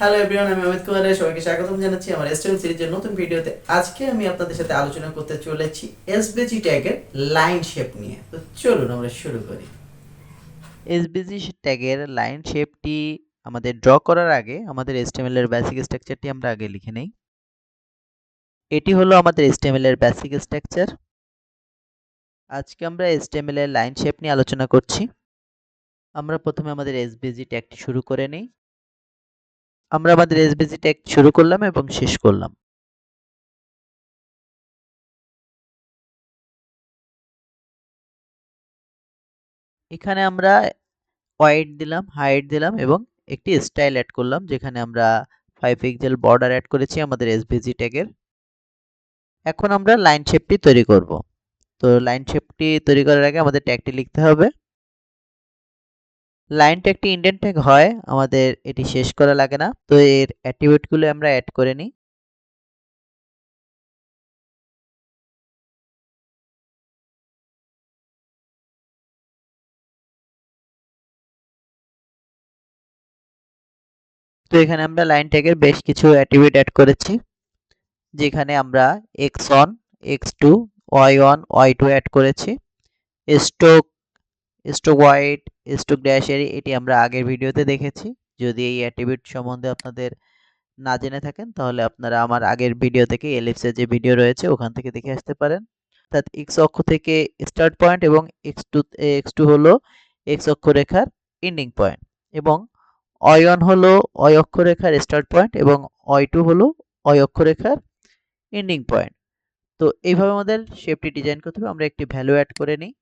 Hello everyone আমি অমিত কুমার রায় সবাইকে স্বাগতম জানাচ্ছি আমার স্টুডেন্ট সিরিজের নতুন ভিডিওতে। আজকে আমি আপনাদের সাথে আলোচনা করতে চলেছি এসবিজি ট্যাগের লাইন শেপ নিয়ে। তো চলুন আমরা শুরু করি। এসবিজি ট্যাগের লাইন শেপটি আমাদের ড্র করার আগে আমাদের HTML এর বেসিক স্ট্রাকচারটি আমরা আগে লিখে নেই। এটি হলো আমাদের HTML এর বেসিক স্ট্রাকচার আজকে আমরা HTML এর লাইন শেপ নিয়ে আলোচনা করছি। আমরা প্রথমে আমাদের এসবিজি ট্যাগটি শুরু করে নেই। আমরা আমাদের এসবিজি ট্যাগ শুরু করলাম এবং শেষ করলাম। এখানে আমরা হোয়াইট দিলাম হাইট দিলাম এবং একটি স্টাইল অ্যাড করলাম, যেখানে আমরা ফাইভ পিক্সেল বর্ডার অ্যাড করেছি আমাদের এসভিজি ট্যাগের এখন আমরা লাইন শেপটি তৈরি করব। তো লাইন শেপটি তৈরি করার আগে আমাদের ট্যাগটি লিখতে হবে। লাইন ট্যাগটি ইন্ডেন্ট ট্যাগ হয়, আমাদের এটি শেষ করা লাগে না, তো এর অ্যাট্রিবিউটগুলো আমরা অ্যাড করে নিই। তো এখানে আমরা লাইন ট্যাগের বেশ কিছু অ্যাট্রিবিউট অ্যাড করেছি, যেখানে আমরা X one X two Y one Y two add করেছি। Stroke stroke white stroke dash এরি এটি আমরা আগের ভিডিওতে দেখেছি। যদি এই অ্যাট্রিবিউট সম্বন্ধে আপনাদের না জেনে থাকেন, তাহলে আপনারা আমার আগের ভিডিও থেকে এলিপসের যে ভিডিও রয়েছে, ওখান থেকে দেখে আসতে পারেন। অর্থাৎ এক্স অক্ষ থেকে স্টার্ট পয়েন্ট এবং এক্স টু এক্স টু হলো এক্স অক্ষরেখার এন্ডিং পয়েন্ট এবং অয় ওয়ান হলো অয় অক্ষরেখার স্টার্ট পয়েন্ট এবং অয় টু হলো অয় অক্ষরেখার এন্ডিং পয়েন্ট তো এইভাবে আমাদের শেপটি ডিজাইন করতে হবে। আমরা একটি ভ্যালু অ্যাড করে নিই।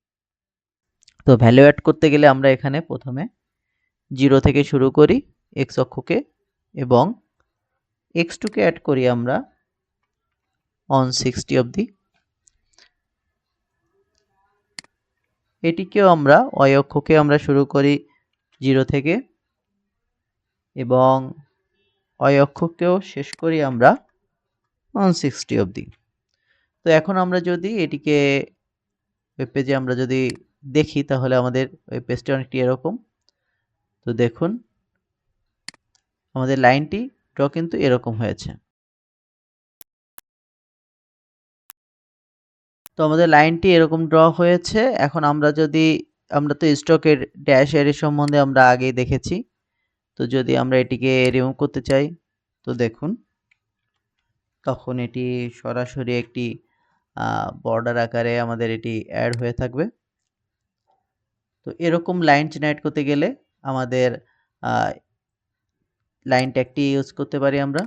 তো ভ্যালু অ্যাড করতে গেলে আমরা এখানে প্রথমে জিরো থেকে শুরু করি এক্স অক্ষকে এবং এক্স টুকে অ্যাড করি আমরা অন সিক্সটি অবধি। এটিকেও আমরা অয় অক্ষকে আমরা শুরু করি জিরো থেকে এবং অয় অক্ষকেও শেষ করি আমরা ওয়ান সিক্সটি অবধি। তো এখন আমরা যদি এটিকে ওয়েব পেজে আমরা যদি দেখি তাহলে আমাদের ওয়েব পেজটি অনেকটি এরকম। তো দেখুন, আমাদের লাইনটি ড্র কিন্তু এরকম হয়েছে। তো আমাদের লাইনটি এরকম ড্র হয়েছে। এখন আমরা যদি, আমরা তো স্টকের ড্যাশ এর সম্বন্ধে আমরা আগেই দেখেছি। তো যদি আমরা এটিকে রিমুভ করতে চাই, তো দেখুন, তখন এটি সরাসরি একটি বর্ডার আকারে আমাদের এটি অ্যাড হয়ে থাকবে। তো এরকম লাইন জেনারেট করতে গেলে আমাদের লাইন ট্যাগটি ইউজ করতে পারি আমরা।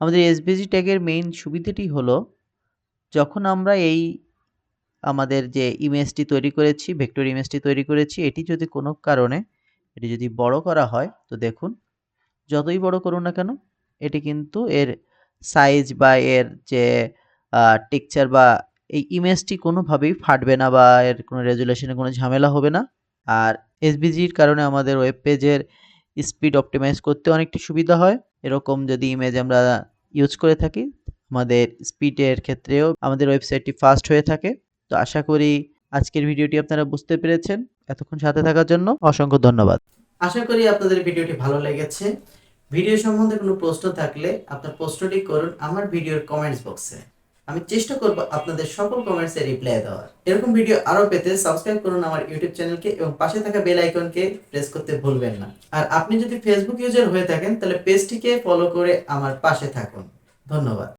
আমাদের এসবিজি ট্যাগের মেইন সুবিধাটি হলো, যখন আমরা এই আমাদের যে ইমেজটি তৈরি করেছি ভেক্টর ইমেজটি তৈরি করেছি, এটি যদি কোনো কারণে, এটি যদি বড় করা হয়, তো দেখুন, যতই বড় করুন না কেন, এটি কিন্তু এর সাইজ বা এর যে টেক্সচার বা এই ইমেজটি কোনোভাবেই ফাটবে না বা এর কোনো রেজুলেশনে কোনো ঝামেলা হবে না। আর এসবিজির কারণে আমাদের ওয়েব পেজের স্পিড অপটিমাইজ করতে অনেকটি সুবিধা হয়। এরকম যদি ইমেজ আমরা ইউজ করে থাকি, আমাদের স্পিডের ক্ষেত্রেও আমাদের ওয়েবসাইটটি ফাস্ট হয়ে থাকে। তো আশা করি আজকের ভিডিওটি আপনারা বুঝতে পেরেছেন। এতক্ষণ সাথে থাকার জন্য অসংখ্য ধন্যবাদ। আশা করি আপনাদের ভিডিওটি ভালো লেগেছে। ভিডিও সম্বন্ধে কোনো প্রশ্ন থাকলে আপনার প্রশ্নটি করুন আমার ভিডিওর কমেন্টস বক্সে আমি চেষ্টা করব আপনাদের সকল কমেন্টসে রিপ্লাই দেওয়ার। এরকম ভিডিও আরও পেতে সাবস্ক্রাইব করুন আমার ইউটিউব চ্যানেলকে এবং পাশে থাকা বেল আইকনকে প্রেস করতে ভুলবেন না। আর আপনি যদি ফেসবুক ইউজার হয়ে থাকেন, তাহলে পেজটিকে ফলো করে আমার পাশে থাকুন। ধন্যবাদ।